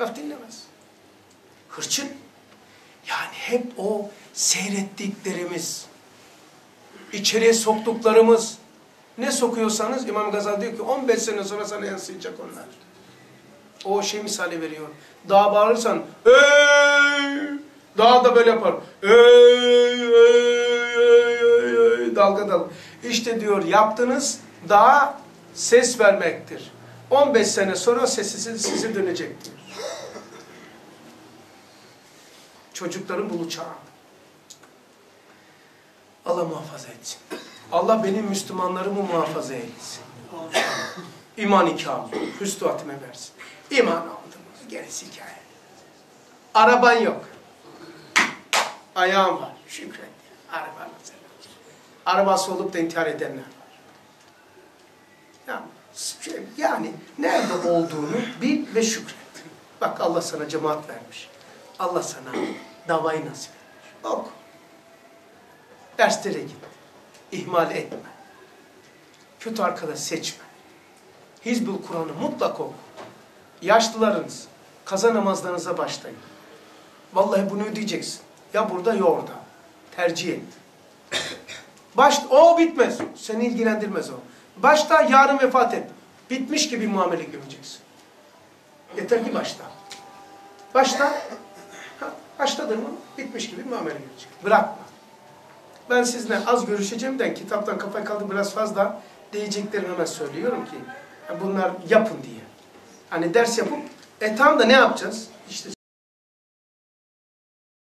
Laf dinlemez. Hırçın. Yani hep o seyrettiklerimiz, içeriye soktuklarımız, ne sokuyorsanız İmam Gazali diyor ki 15 sene sonra sana yansıyacak onlar. O şey misali veriyor. Dağa bağırırsan ey Dağ da böyle yapar. Ey, ey, ey, ey, dalga dalga. İşte diyor yaptığınız dağa ses vermektir. 15 sene sonra sesi sizi dönecek. Çocukların bulu çağı. Allah muhafaza etsin. Allah benim Müslümanlarımı muhafaza etsin. İman ikramı, hüsnü hatime versin. İman aldım. Gerisi hikaye. Araban yok. Ayağın var. Şükret. Araban mesela. Arabası olup da intihar edenler var. Yani, şey, yani nerede olduğunu bil ve şükret. Bak Allah sana cemaat vermiş. Allah sana davayı nasip etmiş. Oku. Derslere git. İhmal etme. Kötü arkadaş seçme. Hizbul Kur'an'ı mutlak oku. Yaşlılarınız, kaza namazlarınıza başlayın. Vallahi bunu ödeyeceksin. Ya burada ya orada. Tercih et. Baş, o bitmez. Seni ilgilendirmez o. Başta yarın vefat et. Bitmiş gibi muamele göreceksin. Yeter ki başta. Başta, başladın mı bitmiş gibi muamele görecek. Bırakma. Ben sizinle az görüşeceğimden kitaptan kafayı kaldı biraz fazla diyeceklerimi hemen söylüyorum ki bunlar yapın diye. Hani ders yapıp e tamam da ne yapacağız?